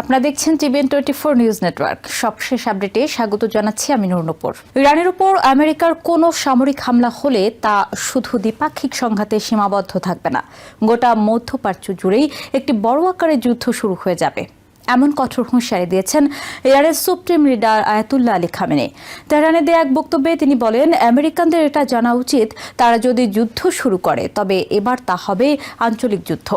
আপনারা দেখছেন TVN twenty four news network. সবশেষ আপডেটে স্বাগত জানাচ্ছি আমি নুরনপুর ইরানের উপর আমেরিকার কোনো সামরিক হামলা হলে তা শুধু দ্বিপাক্ষিক সংঘাতে সীমাবদ্ধ থাকবে না। গোটা মধ্যপ্রাচ্য জুড়েই একটি বড় আকারের যুদ্ধ শুরু হয়ে যাবে। এমন কঠোর হুঁশিয়ারি দিয়েছেন ইরানের supreme leader Ayatollah Ali Khamenei. তেহরানে দেয়া এক বক্তব্যে তিনি বলেন, আমেরিকানদের এটা জানা উচিত, তারা যদি যুদ্ধ শুরু করে, তবে এবার তা হবে আঞ্চলিক যুদ্ধ।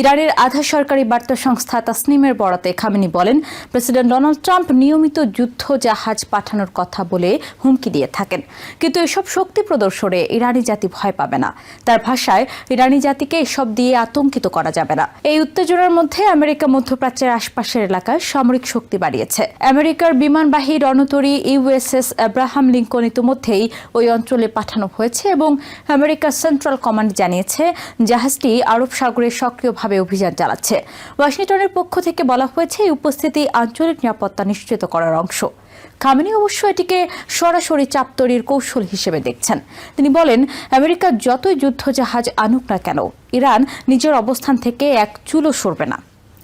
ইরানের আধা সরকারি বার্তা সংস্থা তাসনিমের বরাতে খামেনি বলেন, প্রেসিডেন্ট ডোনাল্ড ট্রাম্প নিয়মিত যুদ্ধ জাহাজ পাঠানোর কথা বলে হুমকি দিয়ে থাকেন। কিন্তু এসব শক্তি প্রদর্শনে ইরানি জাতি ভয় পাবে না। তার ভাষায়, ইরানি জাতিকে এসব দিয়ে আতঙ্কিত করা যাবে না। এই উত্তেজনার মধ্যে আমেরিকা মধ্যপ্রাচ্যের আশপাশের এলাকায় সামরিক শক্তি বাড়িয়েছে। আমেরিকার বিমানবাহী রণতরী ইউএসএস আব্রাহাম লিঙ্কন ইতিমধ্যেই ওই অঞ্চলে পাঠানো হয়েছে এবং আমেরিকার সেন্ট্রাল কমান্ড জানিয়েছে, জাহাজটি আরব সাগরে সক্রিয়ভাবে অভিযান চালাচ্ছে। ওয়াশিংটনের পক্ষ থেকে বলা হয়েছে, এই উপস্থিতি আঞ্চলিক নিরাপত্তা নিশ্চিত করার অংশ। খামেনি অবশ্য এটিকে সরাসরি চাপ তৈরির কৌশল হিসেবে দেখছেন। তিনি বলেন, আমেরিকা যতই যুদ্ধ জাহাজ আনুক না কেন, ইরান নিজের অবস্থান থেকে এক চুলো সরবে না।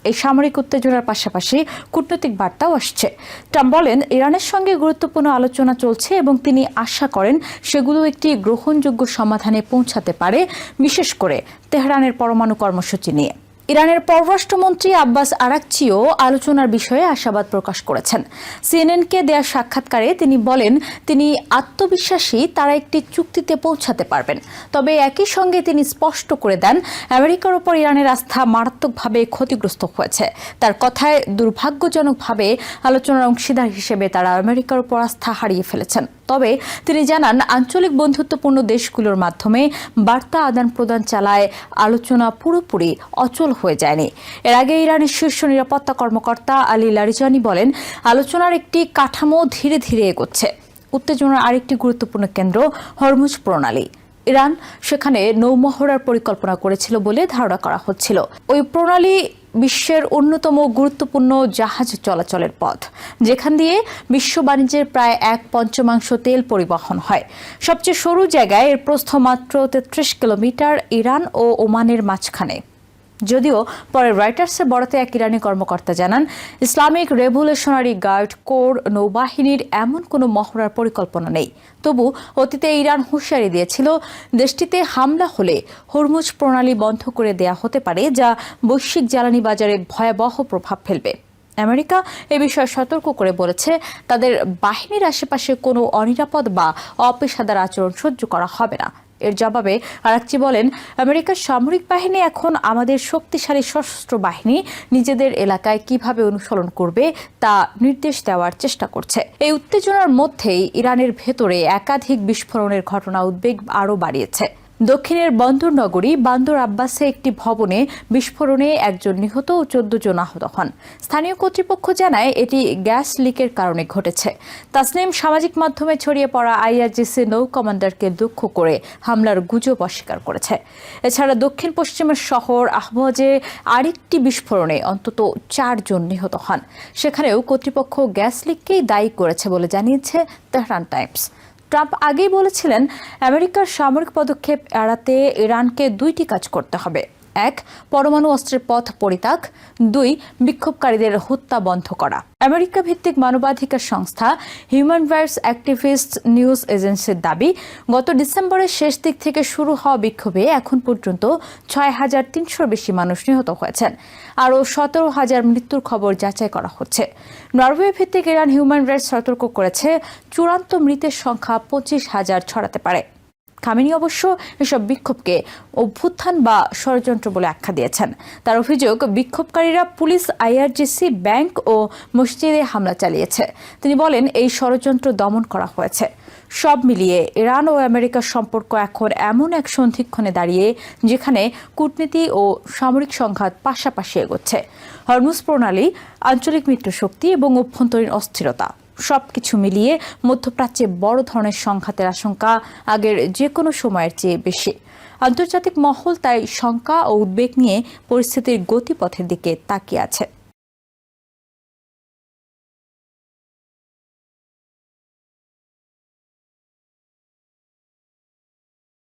এই সামরিক উত্তেজনার পাশাপাশি কূটনৈতিক বার্তাও আসছে। ট্রাম্প বলেন, ইরানের সঙ্গে গুরুত্বপূর্ণ আলোচনা চলছে এবং তিনি আশা করেন সেগুলো একটি গ্রহণযোগ্য সমাধানে পৌঁছাতে পারে, বিশেষ করে তেহরানের পরমাণু কর্মসূচি নিয়ে। ইরানের পররাষ্ট্রমন্ত্রী আব্বাস আরাকচিও আলোচনার বিষয়ে আশাবাদ প্রকাশ করেছেন। সিএনএনকে দেয়া সাক্ষাৎকারে তিনি বলেন, তিনি আত্মবিশ্বাসী, তারা একটি চুক্তিতে পৌঁছাতে পারবেন। তবে একই সঙ্গে তিনি স্পষ্ট করে দেন, আমেরিকার ওপর ইরানের আস্থা মারাত্মকভাবে ক্ষতিগ্রস্ত হয়েছে। তার কথায় দুর্ভাগ্যজনকভাবে আলোচনার অংশীদার হিসেবে তারা আমেরিকার উপর আস্থা হারিয়ে ফেলেছেন। তবে তিনি জানান, আঞ্চলিক বন্ধুত্বপূর্ণ দেশগুলোর মাধ্যমে বার্তা আদান প্রদান চালায় আলোচনা পুরোপুরি অচল হয়ে যায়নি। এর আগে ইরানের শীর্ষ নিরাপত্তা কর্মকর্তা আলী লারিজানি বলেন, আলোচনার একটি কাঠামো ধীরে ধীরে এগোচ্ছে। উত্তেজনার আরেকটি গুরুত্বপূর্ণ কেন্দ্র হরমুজ প্রণালী। ইরান সেখানে নৌমহড়ার পরিকল্পনা করেছিল বলে ধারণা করা হচ্ছিল। ওই প্রণালী বিশ্বের অন্যতম গুরুত্বপূর্ণ জাহাজ চলাচলের পথ, যেখান দিয়ে বিশ্ব বাণিজ্যের প্রায় এক পঞ্চমাংশ তেল পরিবহন হয়। সবচেয়ে সরু জায়গায় এর প্রস্থ মাত্র তেত্রিশ কিলোমিটার ইরান ও ওমানের মাঝখানে। যদিও পরে রয়টার্সের বরাতে এক ইরানি কর্মকর্তা জানান, ইসলামিক রেভলিউশনারি গার্ড কোর নৌবাহিনীর এমন কোনো মহড়ার পরিকল্পনা নেই। তবু অতীতে ইরান হুঁশিয়ারি দিয়েছিল, দেশটিতে হামলা হলে হরমুজ প্রণালী বন্ধ করে দেয়া হতে পারে, যা বৈশ্বিক জ্বালানি বাজারে ভয়াবহ প্রভাব ফেলবে। আমেরিকা এ বিষয়ে সতর্ক করে বলেছে, তাদের বাহিনীর আশেপাশে কোনো অনিরাপদ বা অপেশাদার আচরণ সহ্য করা হবে না। এর জবাবে আরাকচি বলেন, আমেরিকার সামরিক বাহিনী এখন আমাদের শক্তিশালী সশস্ত্র বাহিনী নিজেদের এলাকায় কীভাবে অনুসরণ করবে তা নির্দেশ দেওয়ার চেষ্টা করছে। এই উত্তেজনার মধ্যেই ইরানের ভেতরে একাধিক বিস্ফোরণের ঘটনা উদ্বেগ আরও বাড়িয়েছে। দক্ষিণের বন্দর নগরী বান্দর আব্বাসে একটি ভবনে বিস্ফোরণে একজন নিহত ও চোদ্দ জন আহত হন। স্থানীয় কর্তৃপক্ষ জানায় এটি গ্যাস লিকের কারণে ঘটেছে। তাসনিম সামাজিক মাধ্যমে ছড়িয়ে পড়া আইআরজিসি নৌ কমান্ডারকে দুঃখ করে হামলার গুজব অস্বীকার করেছে। এছাড়া দক্ষিণ পশ্চিমের শহর আহমজে আরেকটি বিস্ফোরণে অন্তত চারজন নিহত হন। সেখানেও কর্তৃপক্ষ গ্যাস লিককেই দায়ী করেছে বলে জানিয়েছে তেহরান টাইমস। ট্রাম্প আগেই বলেছিলেন আমেরিকার সামরিক পদক্ষেপ এড়াতে ইরানকে দুইটি কাজ করতে হবে। এক, পরমাণু অস্ত্রের পথ পরিত্যাগ। দুই, বিক্ষোভকারীদের হত্যা বন্ধ করা। আমেরিকা ভিত্তিক মানবাধিকার সংস্থা হিউম্যান রাইটস অ্যাক্টিভিস্ট নিউজ এজেন্সির দাবি, গত ডিসেম্বরের শেষ দিক থেকে শুরু হওয়া বিক্ষোভে এখন পর্যন্ত ছয় হাজার তিনশোর বেশি মানুষ নিহত হয়েছেন। আরও সতেরো হাজার মৃত্যুর খবর যাচাই করা হচ্ছে। নরওয়ে ভিত্তিক ইরান হিউম্যান রাইটস সতর্ক করেছে, চূড়ান্ত মৃতের সংখ্যা পঁচিশ হাজার ছড়াতে পারে। খামেনি অবশ্য এসব বিক্ষোভকে অভ্যুত্থান বা ষড়যন্ত্র বলে আখ্যা দিয়েছেন। তার অভিযোগ, বিক্ষোভকারীরা পুলিশ, আইআরজিসি, ব্যাংক ও মসজিদে হামলা চালিয়েছে। তিনি বলেন, এই ষড়যন্ত্র দমন করা হয়েছে। সব মিলিয়ে ইরান ও আমেরিকার সম্পর্ক এখন এমন এক সন্ধিক্ষণে দাঁড়িয়ে, যেখানে কূটনীতি ও সামরিক সংঘাত পাশাপাশি এগোচ্ছে। হরমুজ প্রণালী, আঞ্চলিক মিত্রশক্তি এবং অভ্যন্তরীণ অস্থিরতা। সবকিছু মিলিয়ে মধ্যপ্রাচ্যে বড় ধরনের সংঘাতের আশঙ্কা আগের যে কোনো সময়ের চেয়ে বেশি। আন্তর্জাতিক মহল তাই শঙ্কা ও উদ্বেগ নিয়ে পরিস্থিতির গতিপথের দিকে তাকিয়ে আছে।